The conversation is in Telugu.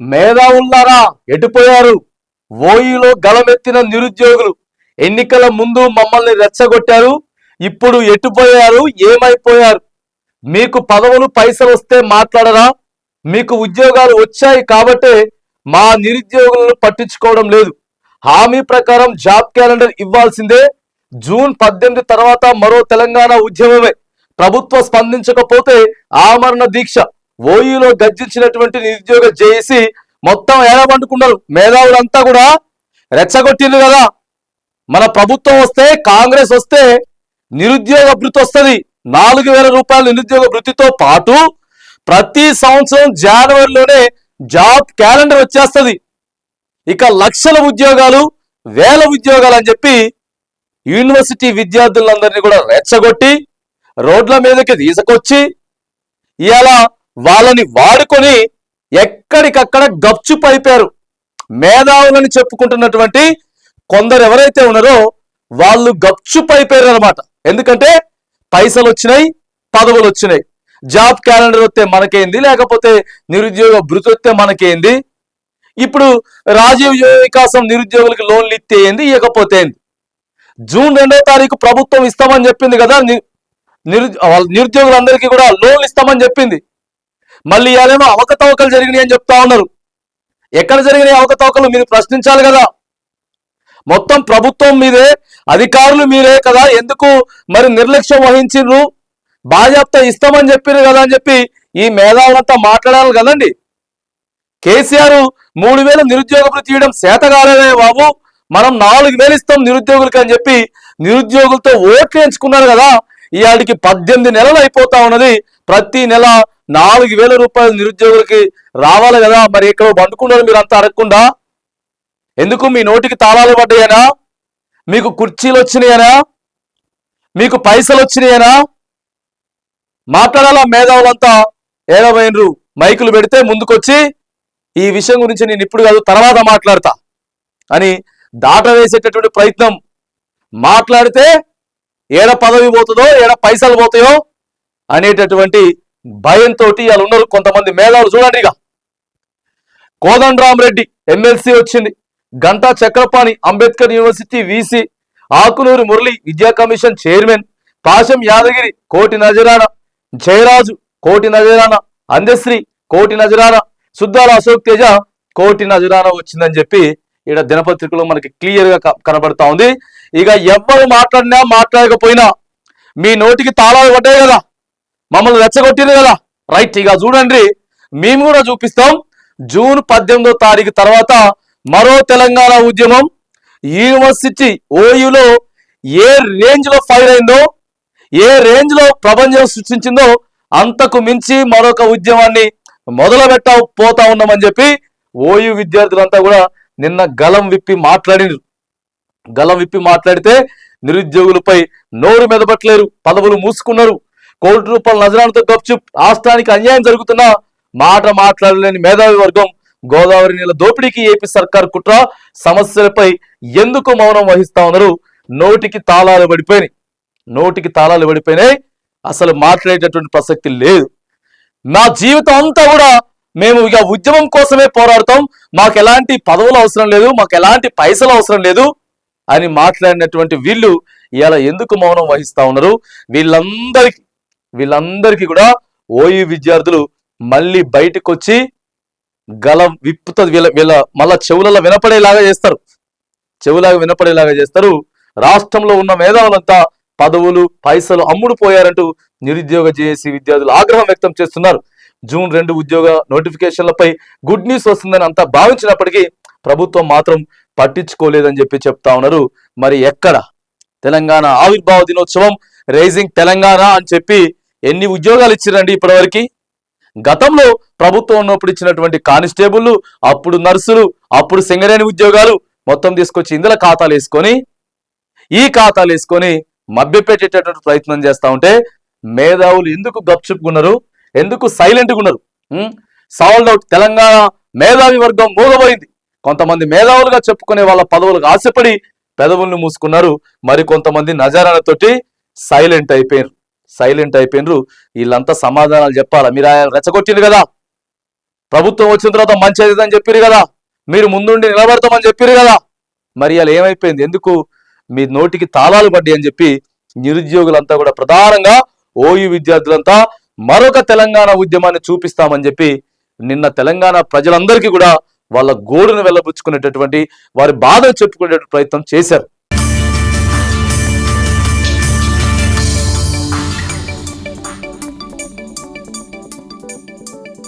మేధావుల్లారా ఎటుపోయారు? ఓయిలో గలమెత్తిన నిరుద్యోగులు ఎన్నికల ముందు మమ్మల్ని రెచ్చగొట్టారు. ఇప్పుడు ఎటుపోయారు? ఏమైపోయారు? మీకు పదవులు పైసలు వస్తే మాట్లాడరా? మీకు ఉద్యోగాలు వచ్చాయి కాబట్టే మా నిరుద్యోగులను పట్టించుకోవడం లేదు. హామీ ప్రకారం జాబ్ క్యాలెండర్ ఇవ్వాల్సిందే. జూన్ పద్దెనిమిది తర్వాత మరో తెలంగాణ ఉద్యమమే. ప్రభుత్వం స్పందించకపోతే ఆమరణ దీక్ష. ఓయూలో గర్జించినటువంటి నిరుద్యోగ జేసి మొత్తం ఏడబండుకున్నారు మేధావులంతా కూడా రెచ్చగొట్టిండ్రు కదా. మన ప్రభుత్వం వస్తే కాంగ్రెస్ వస్తే నిరుద్యోగ భృతి వస్తుంది. నాలుగు వేల రూపాయల నిరుద్యోగ భృతితో పాటు ప్రతి సంవత్సరం జనవరిలోనే జాబ్ క్యాలెండర్ వచ్చేస్తుంది. ఇక లక్షల ఉద్యోగాలు వేల ఉద్యోగాలు అని చెప్పి యూనివర్సిటీ విద్యార్థులందరినీ కూడా రెచ్చగొట్టి రోడ్ల మీదకి తీసుకొచ్చి ఇలా వాళ్ళని వాడుకొని ఎక్కడికక్కడ గప్చు అయిపోయారు మేధావులని చెప్పుకుంటున్నటువంటి కొందరు ఎవరైతే ఉన్నారో వాళ్ళు గప్చుప్ అయిపోయారు అనమాట ఎందుకంటే పైసలు వచ్చినాయి పదవులు వచ్చినాయి. జాబ్ క్యాలెండర్ వస్తే మనకేంది లేకపోతే నిరుద్యోగ భృతి వస్తే మనకేంది? ఇప్పుడు రాజీవ్ వికాసం నిరుద్యోగులకు లోన్లు ఇస్తే ఏంది ఇవ్వకపోతే ఏంది? జూన్ రెండో తారీఖు ప్రభుత్వం ఇస్తామని చెప్పింది కదా నిరు వాళ్ళ నిరుద్యోగులందరికీ కూడా లోన్లు ఇస్తామని చెప్పింది. మళ్ళీ ఇవాళేమో అవకతవకలు జరిగినాయి అని చెప్తా ఉన్నారు. ఎక్కడ జరిగినాయి అవకతవకలు మీరు ప్రశ్నించాలి కదా. మొత్తం ప్రభుత్వం మీదే అధికారులు మీరే కదా ఎందుకు మరి నిర్లక్ష్యం వహించిండ్రు బాధ్యత ఇస్తామని చెప్పారు కదా అని చెప్పి ఈ మేధావులంతా మాట్లాడాలి కదండి. కేసీఆర్ మూడు వేల నిరుద్యోగ భృతి ఇవ్వడం శాతగాలనే బాబు. మనం నాలుగు వేలు ఇస్తాం నిరుద్యోగులకి అని చెప్పి నిరుద్యోగులతో ఓట్లు ఎంచుకున్నారు కదా. ఇవాటికి పద్దెనిమిది నెలలు అయిపోతా ఉన్నది. ప్రతి నెల నాలుగు వేల రూపాయలు నిరుద్యోగులకి రావాలి కదా? మరి ఇక్కడ వండుకున్నారు మీరు అంతా అడగకుండా? ఎందుకు మీ నోటికి తాళాలు పడ్డాయనా? మీకు కుర్చీలు వచ్చినాయనా? మీకు పైసలు వచ్చినాయనా? మాట్లాడాలా మేధావులంతా? ఏడవైనరు మైకులు పెడితే ముందుకొచ్చి ఈ విషయం గురించి నేను ఇప్పుడు కాదు తర్వాత మాట్లాడతా అని దాట వేసేటటువంటి ప్రయత్నం. మాట్లాడితే ఏడ పదవి పోతుందో ఏడ పైసలు పోతాయో అనేటటువంటి భయంతో వాళ్ళు ఉన్నారు కొంతమంది మేధావులు చూడండి ఇక. కోదండరామరెడ్డి ఎమ్మెల్సీ వచ్చింది. గంటా చక్రపాణి అంబేద్కర్ యూనివర్సిటీ వీసీ ఆకునూరు మురళి విద్యా కమిషన్ చైర్మన్ పాశం యాదగిరి కోటి నజరాన జయరాజు కోటి నజరాన అందశ్రీ కోటి నజరాన సుద్దాల అశోక్ తేజ కోటి నజరాన వచ్చిందని చెప్పి ఇక్కడ దినపత్రికలో మనకి క్లియర్గా కనబడతా ఉంది. ఇక ఎవ్వరు మాట్లాడినా మాట్లాడకపోయినా మీ నోటికి తాళాలు పడ్డాయి కదా. మమ్మల్ని రెచ్చగొట్టింది కదా? రైట్ ఇక చూడండి. మేము కూడా చూపిస్తాం. జూన్ పద్దెనిమిదో తారీఖు తర్వాత మరో తెలంగాణ ఉద్యమం యూనివర్సిటీ ఓయూలో ఏ రేంజ్లో ఫైర్ అయిందో ఏ రేంజ్లో ప్రపంచం సృష్టించిందో అంతకు మించి మరొక ఉద్యమాన్ని మొదలు పెట్ట పోతా ఉన్నామని చెప్పి ఓయూ విద్యార్థులంతా కూడా నిన్న గలం విప్పి మాట్లాడి గలం విప్పి మాట్లాడితే నిరుద్యోగులపై నోరు మెదపట్లేరు పదవులు మూసుకున్నారు. కోటి రూపాయల నజరాలతో గప్చుప్ రాష్ట్రానికి అన్యాయం జరుగుతున్నా మాట మాట్లాడలేని మేధావి వర్గం గోదావరి నీళ్ళ దోపిడీకి ఏపీ సర్కార్ కుట్ర సమస్యలపై ఎందుకు మౌనం వహిస్తా ఉన్నారు? నోటికి తాళాలు పడిపోయినాయి. నోటికి తాళాలు పడిపోయినాయి. అసలు మాట్లాడేటటువంటి ప్రసక్తి లేదు. నా జీవితం అంతా కూడా మేము ఇక ఉద్యమం కోసమే పోరాడతాం. మాకు ఎలాంటి పదవులు అవసరం లేదు. మాకు ఎలాంటి పైసలు అవసరం లేదు అని మాట్లాడినటువంటి వీళ్ళు ఇలా ఎందుకు మౌనం వహిస్తా ఉన్నారు? వీళ్ళందరికీ వీళ్ళందరికీ కూడా ఓయూ విద్యార్థులు మళ్ళీ బయటకు వచ్చి గలం విప్పుతుంది వీళ్ళ వీళ్ళ మళ్ళా చెవులలో వినపడేలాగా చేస్తారు. చెవులాగా వినపడేలాగా చేస్తారు. రాష్ట్రంలో ఉన్న మేధావులంతా పదవులు పైసలు అమ్ముడు పోయారంటూ నిరుద్యోగ జేఏసీ విద్యార్థులు ఆగ్రహం వ్యక్తం చేస్తున్నారు. జూన్ రెండు ఉద్యోగ నోటిఫికేషన్లపై గుడ్ న్యూస్ వస్తుందని అంతా భావించినప్పటికీ ప్రభుత్వం మాత్రం పట్టించుకోలేదని చెప్పి చెప్తా ఉన్నారు. మరి ఎక్కడ? తెలంగాణ ఆవిర్భావ దినోత్సవం రైజింగ్ తెలంగాణ అని చెప్పి ఎన్ని ఉద్యోగాలు ఇచ్చిరండి ఇప్పటివరకు? గతంలో ప్రభుత్వం ఉన్నప్పుడు ఇచ్చినటువంటి కానిస్టేబుల్ అప్పుడు నర్సులు అప్పుడు సింగరేణి ఉద్యోగాలు మొత్తం తీసుకొచ్చి ఇందులో ఖాతాలు వేసుకొని ఈ ఖాతాలు వేసుకొని మభ్యపెట్టేటటువంటి ప్రయత్నం చేస్తూ ఉంటే మేధావులు ఎందుకు గప్చుప్పుకున్నారు ఎందుకు సైలెంట్గా ఉన్నారు? Sold out. తెలంగాణ మేధావి వర్గం మూగబోయింది. కొంతమంది మేధావులుగా చెప్పుకునే వాళ్ళ పదవులకు ఆశపడి పెదవులను మూసుకున్నారు. మరి కొంతమంది నజారాలతోటి సైలెంట్ అయిపోయారు. సైలెంట్ అయిపోయినరు. వీళ్ళంతా సమాధానాలు చెప్పాలా? మీరు ఆయన రెచ్చగొట్టింది కదా. ప్రభుత్వం వచ్చిన తర్వాత మంచి అవుతుందని చెప్పారు కదా. మీరు ముందుండి నిలబడతామని చెప్పారు కదా. మరి అలా ఏమైపోయింది? ఎందుకు? మీ నోటికి తాళాలు పడ్డాయి అని చెప్పి నిరుద్యోగులంతా కూడా ప్రధానంగా ఓయూ విద్యార్థులంతా మరొక తెలంగాణ ఉద్యమాన్ని చూపిస్తామని చెప్పి నిన్న తెలంగాణ ప్రజలందరికీ కూడా వాళ్ళ గోడును వెళ్ళబుచ్చుకునేటటువంటి వారి బాధను చెప్పుకునేటటువంటి ప్రయత్నం చేశారు.